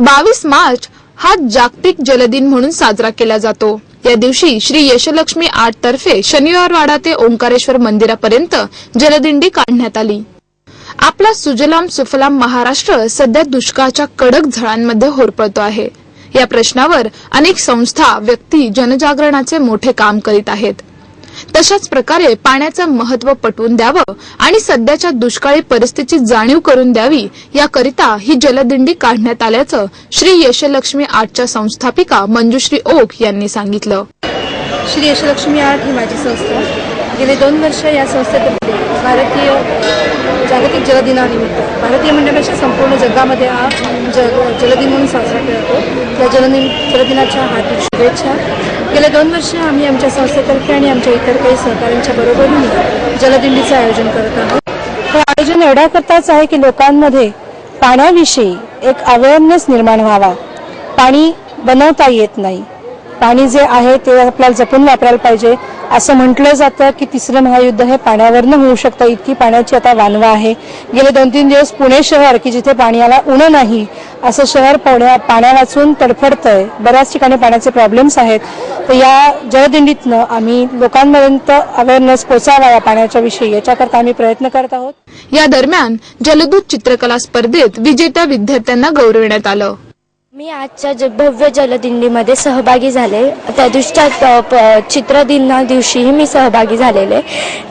बावीस मार्च हा जागतिक जलदिन म्हणून साजरा केला जातो. या दिवशी श्री यशलक्ष्मी आठ तर्फे शनिवारवाडा ते ओंकारेश्वर मंदिरापर्यंत जलदिंडी काढण्यात आली. आपला सुजलाम सुफलाम महाराष्ट्र सध्या दुष्काळाच्या कडक झळांमध्ये होरपळतो आहे. या प्रश्नावर अनेक संस्था व्यक्ती जनजागरणाचे मोठे काम करीत आहेत. तशाच प्रकारे पाण्याचं महत्त्व पटवून द्यावं आणि सध्याच्या दुष्काळी परिस्थितीची जाणीव करून द्यावी याकरिता ही जलदिंडी काढण्यात आल्याचं श्री यशलक्ष्मी आर्टच्या संस्थापिका मंजुश्री ओक यांनी सांगितलं. श्री यशलक्ष्मी आर्ट ही माझी संस्था. गेले दोन वर्ष या संस्थेतर्फे भारतीय जागतिक जलदिनानिमित्त भारतीय म्हणण्यापेक्षा संपूर्ण जगामध्ये हा जल जलदिन म्हणून साजरा केला जातो. त्या जलदिन जलदिनाच्या हार्दिक शुभेच्छा. गेल्या दोन वर्ष आम्ही आमच्या संस्थेतर्फे आणि आमच्या इतर काही सहकाऱ्यांच्या बरोबरीने जलदिंडीचं आयोजन करत आहोत. हे आयोजन एवढ्याकरताच आहे की लोकांमध्ये पाण्याविषयी एक अवेअरनेस निर्माण व्हावा. पाणी बनवता येत नाही. पाणी जे आहे ते आपल्याला जपून वापरायला पाहिजे. असं म्हटलं जातं की तिसरं महायुद्ध हे पाण्यावरनं होऊ शकतं. इतकी पाण्याची आता वानवा आहे. गेले दोन तीन दिवस पुणे शहर की जिथे पाण्याला उणं नाही. असं शहर पाण्या पाण्या वाचून तडफडतंय. बऱ्याच ठिकाणी पाण्याचे प्रॉब्लेम्स आहेत. तर या जलदिंडीतनं आम्ही लोकांपर्यंत अवेअरनेस पोचावा या पाण्याच्या विषयी. याच्याकरता आम्ही प्रयत्न करत आहोत. या दरम्यान जलदूत चित्रकला स्पर्धेत विजेत्या विद्यार्थ्यांना गौरविण्यात आलं. मी आजच्या ज भव्य जलदिंडीमध्ये सहभागी झाले त्या दिवशीच्या प- चित्रदिना दिवशीही मी सहभागी झालेले.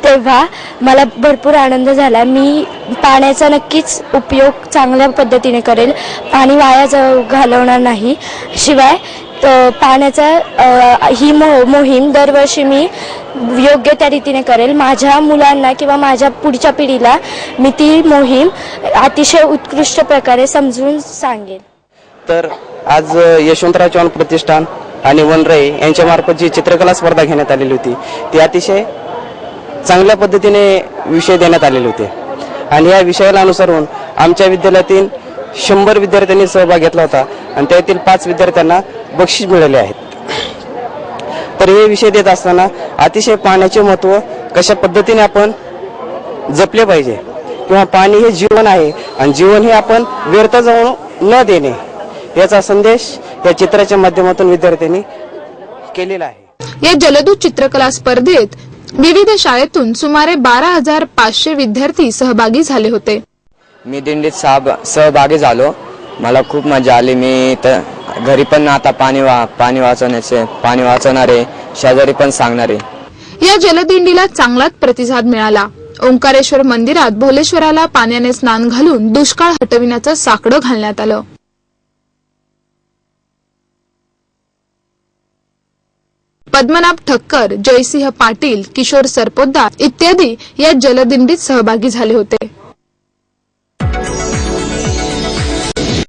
तेव्हा मला भरपूर आनंद झाला. मी पाण्याचा नक्कीच उपयोग चांगल्या पद्धतीने करेल. पाणी वाया जाऊ घालवणार नाही. शिवाय पाण्याचा ही मो मोहीम दरवर्षी मी योग्य त्या रीतीने करेल. माझ्या मुलांना किंवा माझ्या पुढच्या पिढीला मी ती मोहीम अतिशय उत्कृष्ट प्रकारे समजून सांगेल तर आज यशवंतराव चव्हाण प्रतिष्ठान आणि वनराई यांच्या मार्फत जी चित्रकला स्पर्धा घेण्यात आलेली होती ती अतिशय चांगल्या पद्धतीने विषय देण्यात आलेले होते. आणि या विषयाला अनुसरून आमच्या विद्यालयातील शंभर विद्यार्थ्यांनी सहभाग घेतला होता आणि त्यातील पाच विद्यार्थ्यांना बक्षीस मिळाले आहेत. तर हे विषय देत असताना अतिशय पाण्याचे महत्त्व कशा पद्धतीने आपण जपले पाहिजे किंवा पाणी हे जीवन आहे आणि जीवन हे आपण व्यर्थ जाऊन न देणे याचा संदेश या चित्राच्या माध्यमातून विद्यार्थ्यांनी केलेला आहे. या जलदूत चित्रकला स्पर्धेत विविध शाळेतून सुमारे बारा हजार पाचशे विद्यार्थी सहभागी झाले होते. मी दिंडीत सहभ- सहभागी झालो. मला खूप मजा आली. मी तर घरी पण आता पाणी वा पाणी वाचवण्याचे पाणी वाचवणारे शेजारी पण सांगणारे. या जलदिंडीला चांगलाच प्रतिसाद मिळाला. ओंकारेश्वर मंदिरात भोलेश्वराला पाण्याने स्नान घालून दुष्काळ हटविण्याचं साकडं घालण्यात आलं. पद्मनाभ ठक्कर जयसिंह पाटील किशोर सरपोद्दार इत्यादी या जलदिंडीत सहभागी झाले होते.